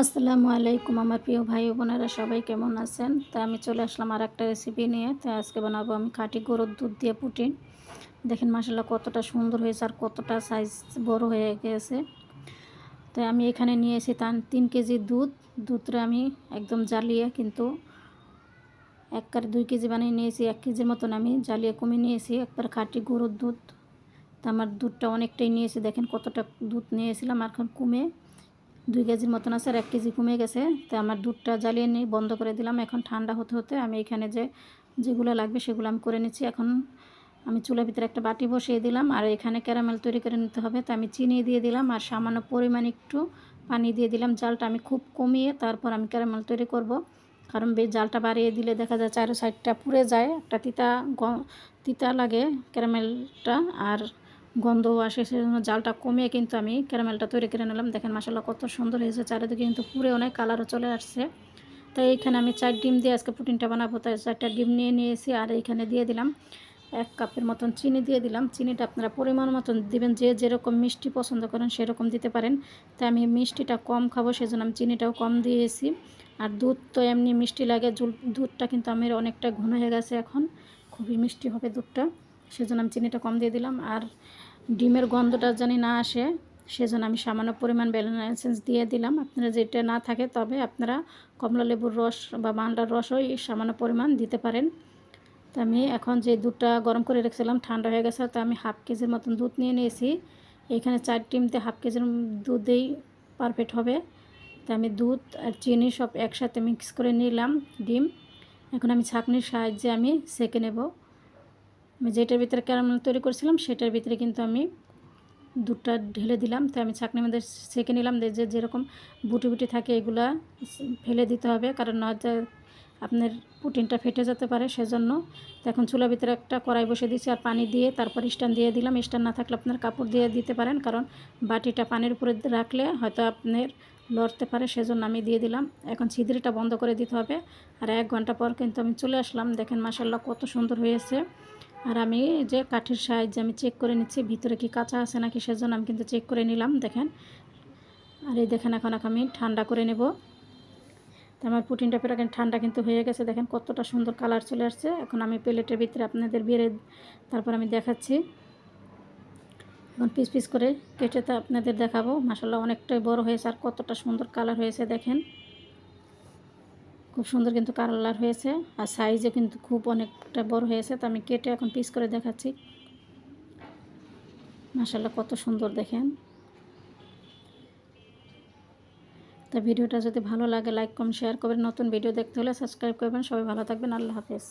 আসসালামু আলাইকুম আমার প্রিয় ভাই বোনেরা, সবাই কেমন আছেন? তা আমি চলে আসলাম আর একটা রেসিপি নিয়ে। তো আজকে বানাবো আমি খাঁটি গরুর দুধ দিয়ে পুটিন দেখেন মাসাল্লাহ কতটা সুন্দর হয়েছে আর কতটা সাইজ বড় হয়ে গেছে। তো আমি এখানে নিয়েছি তার তিন কেজি দুধ। দুধটা আমি একদম জ্বালিয়ে কিন্তু একবার দুই কেজি বানিয়ে নিয়েছি। এক কেজির মতন আমি জ্বালিয়ে কমিয়ে নিয়েছি একবার খাঁটি গরুর দুধ। তা আমার দুধটা অনেকটাই নিয়েছি। দেখেন কতটা দুধ নিয়েছিলাম আর এখন কমে। দুই কেজির মতন আছে আর এক কেজি কমে গেছে। তো আমার দুধটা জ্বালিয়ে নিয়ে বন্ধ করে দিলাম। এখন ঠান্ডা হতে হতে আমি এখানে যে, যেগুলো লাগবে সেগুলো আমি করে নিচ্ছি। এখন আমি চুলার ভিতরে একটা বাটি বসিয়ে দিলাম আর এখানে ক্যারামেল তৈরি করে নিতে হবে। তো আমি চিনি দিয়ে দিলাম আর সামান্য পরিমাণ একটু পানি দিয়ে দিলাম। জালটা আমি খুব কমিয়ে তারপর আমি ক্যারামেল তৈরি করব। কারণ বেশ জালটা বাড়িয়ে দিলে দেখা যায় চারো সাইডটা পুড়ে যায়। একটা তিতা তিতা লাগে ক্যারামেলটা আর গন্ধও আসে সেজন্য জালটা কমিয়ে কিন্তু আমি ক্যারামেলটা তৈরি করে নিলাম। দেখেন মশলা কত সুন্দর হয়েছে, চারিদিকে কিন্তু পুরে অনেক কালারও চলে আসছে। তো এইখানে আমি চার ডিম দিয়ে আজকে প্রোটিনটা বানাবো, তাই চারটা ডিম নিয়ে নিয়েছি আর এইখানে দিয়ে দিলাম এক কাপের মতন চিনি দিয়ে দিলাম। চিনিটা আপনারা পরিমাণ মতন দিবেন, যে যেরকম মিষ্টি পছন্দ করেন সেরকম দিতে পারেন। তাই আমি মিষ্টিটা কম খাব সেজন্য আমি চিনিটাও কম দিয়েছি। আর দুধ তো এমনি মিষ্টি লাগে দুধটা কিন্তু আমার অনেকটা ঘন হয়ে গেছে এখন, খুবই মিষ্টি হবে দুধটা। সেজন্য আমি চিনিটা কম দিয়ে দিলাম। আর ডিমের গন্ধটা জানি না আসে, সেজন্য আমি সামান্য পরিমাণ ব্যালেন এসেন্স দিয়ে দিলাম। আপনারা যেটা না থাকে তবে আপনারা কমলা লেবুর রস বা মালটার রসও এই সামান্য পরিমাণ দিতে পারেন। তো আমি এখন যে দুধটা গরম করে রেখেছিলাম, ঠান্ডা হয়ে গেছে, তো আমি হাফ কেজির মতন দুধ নিয়ে নিয়েছি। এখানে চার টিমতে হাফ কেজির দুধেই পারফেক্ট হবে। তো আমি দুধ আর চিনি সব একসাথে মিক্স করে নিলাম ডিম। এখন আমি ছাঁকনির সাহায্যে আমি সেঁকে নেব। আমি যেটার ভিতরে ক্যারামেল তৈরি করেছিলাম, সেটার ভিতরে কিন্তু আমি দুধটা ঢেলে দিলাম। তো আমি ছাঁকনির মধ্যে সেঁকে নিলাম যে যেরকম বুটি বুটি থাকে এগুলা ফেলে দিতে হবে, কারণ নয়তো আপনার পুটিনটা ফেটে যেতে পারে সেজন্য। তো এখন চুলার ভিতরে একটা কড়াই বসে দিয়েছি আর পানি দিয়ে তারপর স্ট্যান্ড দিয়ে দিলাম। স্ট্যান্ড না থাকলে আপনার কাপড় দিয়ে দিতে পারেন, কারণ বাটিটা পানির উপরে রাখলে হয়তো আপনার লড়তে পারে, সেজন্য আমি দিয়ে দিলাম। এখন ছিদ্রিটা বন্ধ করে দিতে হবে। আর এক ঘণ্টা পর কিন্তু আমি চলে আসলাম। দেখেন মাসাল্লাহ কত সুন্দর হয়েছে। আর আমি যে কাঠের সাহায্যে আমি চেক করে নিচ্ছি, ভিতরে কি কাঁচা আছে নাকি সেজন্য আমি কিন্তু চেক করে নিলাম, দেখেন। আর এই দেখেন এখন আমি ঠান্ডা করে নেব। আমার পুটিনটা পেরে ঠান্ডা কিন্তু হয়ে গেছে, দেখেন কতটা সুন্দর কালার চলে আসছে। এখন আমি প্লেটের ভিতরে আপনাদের বেড়ে তারপর আমি দেখাচ্ছি। এখন পিস পিস করে কেটে তো আপনাদের দেখাবো। মাসাল্লাহ অনেকটাই বড় হয়েছে আর কতটা সুন্দর কালার হয়েছে, দেখেন। খুব সুন্দর কিন্তু কালার হয়েছে। আর সাইজও কিন্তু খুব অনেকটা বড় হয়েছে। তো আমি কেটে এখন পিস করে দেখাচ্ছি। মাসাল্লাহ কত সুন্দর দেখেন। তা ভিডিওটা যদি ভালো লাগে লাইক কম শেয়ার করবেন। নতুন ভিডিও দেখতে হলে সাবস্ক্রাইব করবেন। সবাই ভালো থাকবেন। আল্লাহ হাফেজ।